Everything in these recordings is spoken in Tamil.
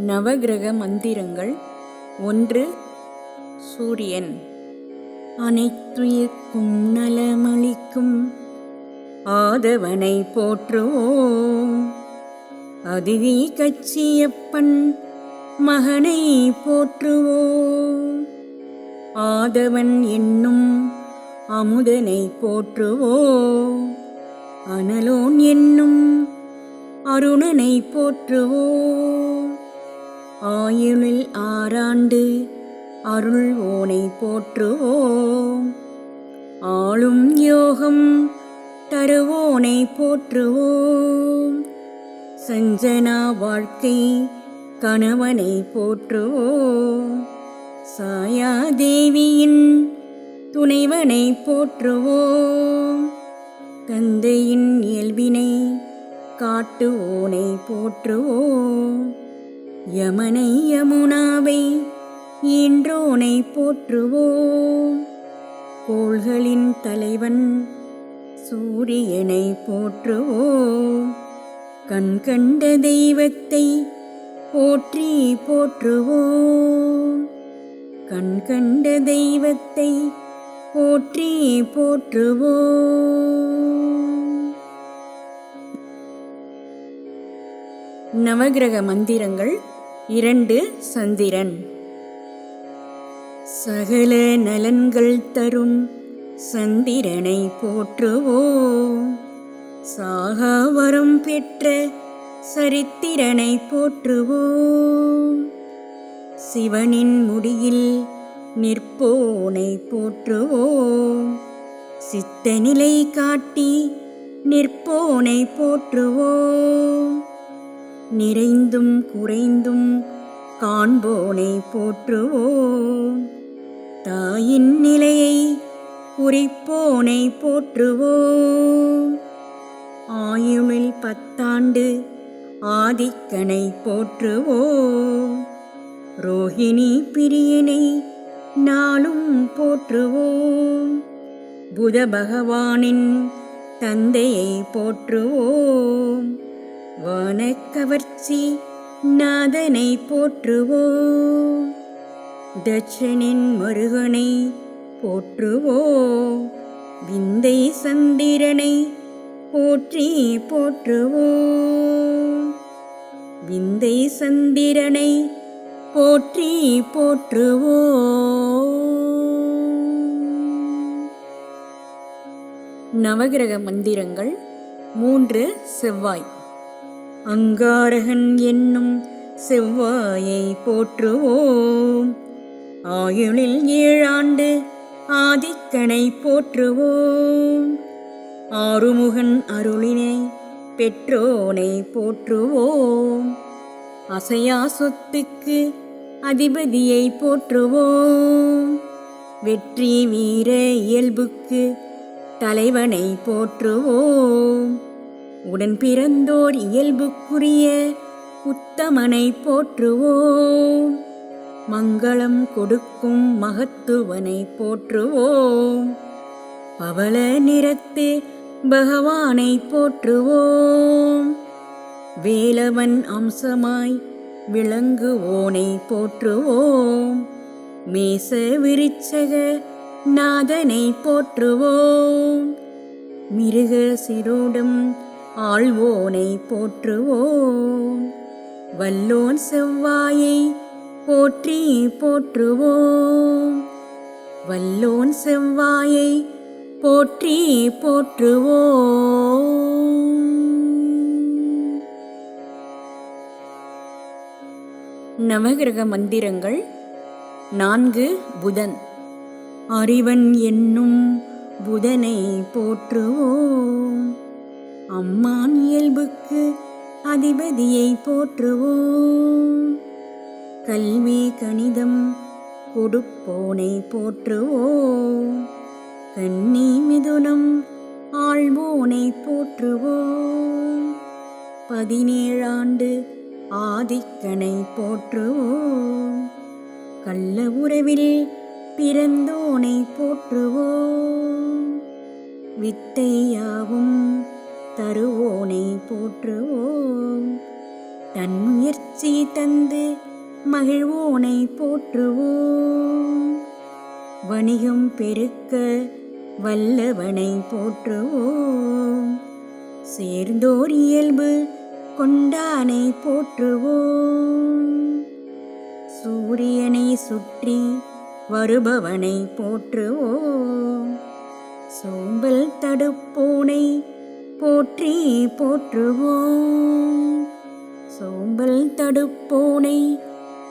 நவகிரக மந்திரங்கள். ஒன்று சூரியன். அனைத்துயிர்க்கும் நலமளிக்கும் ஆதவனை போற்றுவோம். அதிதி கச்சியப்பன் மகனை போற்றுவோம். ஆதவன் என்னும் அமுதனை போற்றுவோம். அனலோன் என்னும் அருணனை போற்றுவோம். ஆயுளில் ஆறாண்டு அருள்வோனை போற்றுவோம். ஆளும் யோகம் தருவோனை போற்றுவோம். சஞ்சனா வாழ்க்கை கணவனை போற்றுவோம். சாயாதேவியின் துணைவனை போற்றுவோம். தந்தையின் இயல்பினை காட்டுவோனை போற்றுவோம். யமனை யமுனாவை ஈன்றோனை போற்றுவோம். கோள்களின் தலைவன் சூரியனை போற்றுவோம். கண் கண்ட தெய்வத்தை போற்றி போற்றுவோம். கண் கண்ட தெய்வத்தை போற்றி போற்றுவோம். நவகிரக மந்திரங்கள் இரண்டு சந்திரன். சகல நலன்கள் தரும் சந்திரனை போற்றுவோம். சாகாவரம் பெற்ற சரித்திரனை போற்றுவோம். சிவனின் முடியில் நிற்போனை போற்றுவோம். சித்தநிலை காட்டி நிற்போனை போற்றுவோம். நிறைந்தும் குறைந்தும் காண்போனை போற்றுவோம். தாயின் நிலையை குறிப்போனை போற்றுவோம். ஆயுளில் பத்தாண்டு ஆதிக்கனை போற்றுவோம். ரோஹிணி பிரியனை நாளும் போற்றுவோம். புத பகவானின் தந்தையை போற்றுவோம். வானக்கவர்ச்சி நாதனை போற்றுவோம். தட்சனின் முருகனை போற்றுவோம். விந்தை சந்திரனை போற்றி போற்றுவோம். விந்தை சந்திரனை போற்றி போற்றுவோம். நவகிரக மந்திரங்கள் மூன்று செவ்வாய். அங்காரகன் என்னும் செவ்வாயை போற்றுவோம். ஆயுளில் ஏழாண்டு ஆதிக்கனை போற்றுவோம். ஆறுமுகன் அருளினை பெற்றோனை போற்றுவோம். அசையா சொத்துக்கு அதிபதியை போற்றுவோம். வெற்றி வீர இயல்புக்கு தலைவனை போற்றுவோம். உடன் பிறந்தோர் இயல்புக்குரிய உத்தமனை போற்றுவோம். மங்களம் கொடுக்கும் மகத்துவனை போற்றுவோம். பவள நிறத்து பகவானை போற்றுவோம். வேலவன் அம்சமாய் விளங்குவோனை போற்றுவோம். மேச விருச்சக நாதனை போற்றுவோம். மிருக சிரோடம் ஆழ்வோனை போற்றுவோம். வல்லோன் செவ்வாயை போற்றி போற்றுவோம். வல்லோன் செவ்வாயை போற்றி போற்றுவோம். நவகிரக மந்திரங்கள் நான்கு புதன். அறிவன் என்னும் புதனை போற்றுவோம். அம்மான் இயல்புக்கு அதிபதியை போற்றுவோம். கல்வி கணிதம் கொடுப்போனை போற்றுவோம். கன்னி மிதுனம் ஆள்வோனை போற்றுவோம். பதினேழாண்டு ஆதிக்கனை போற்றுவோம். கள்ள உறவில் பிறந்தோனை போற்றுவோம். வித்தையாவும் தருவோனை போற்றுவோம். தன் முயற்சி தந்து மகிழ்வோனை போற்றுவோம். வணிகம் பெருக்க வல்லவனை போற்றுவோம். சேர்ந்தோர் இயல்பு கொண்டானை போற்றுவோம். சூரியனை சுற்றி வருபவனை போற்றுவோம். சோம்பல் தடுப்போனை போற்றி போற்றுவோம். சோம்பல் தடுப்போனை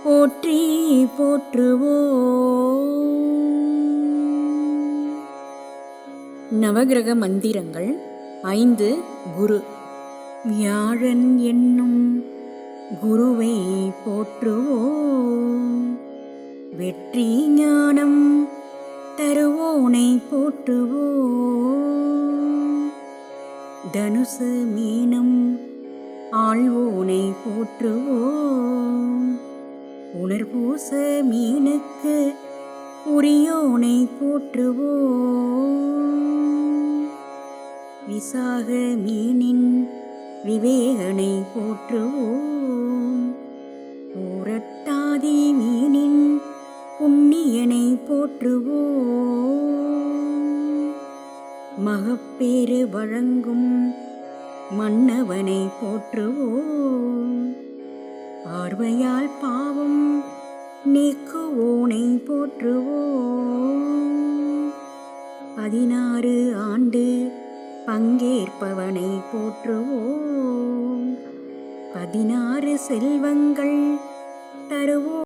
போற்றி போற்றுவோம். நவகிரக மந்திரங்கள் ஐந்து குரு. வியாழன் என்னும் குருவை போற்றுவோம். வெற்றி ஞானம் தருவோனை போற்றுவோம். தனுசு மீனம் ஆழ்வோனை போற்றுவோம். உணர்பூச மீனுக்கு உரியோனை போற்றுவோம். விசாக மீனின் விவேகனை போற்றுவோம். பூரட்டாதி மீனின் புண்ணியனை போற்றுவோம். மகப்பேறு வழங்கும் மன்னவனை போற்றுவோம். பார்வையால் பாவம் நீக்குவோனை போற்றுவோம். பதினாறு ஆண்டு பங்கேற்பவனை போற்றுவோம். பதினாறு செல்வங்கள் தருவோம்.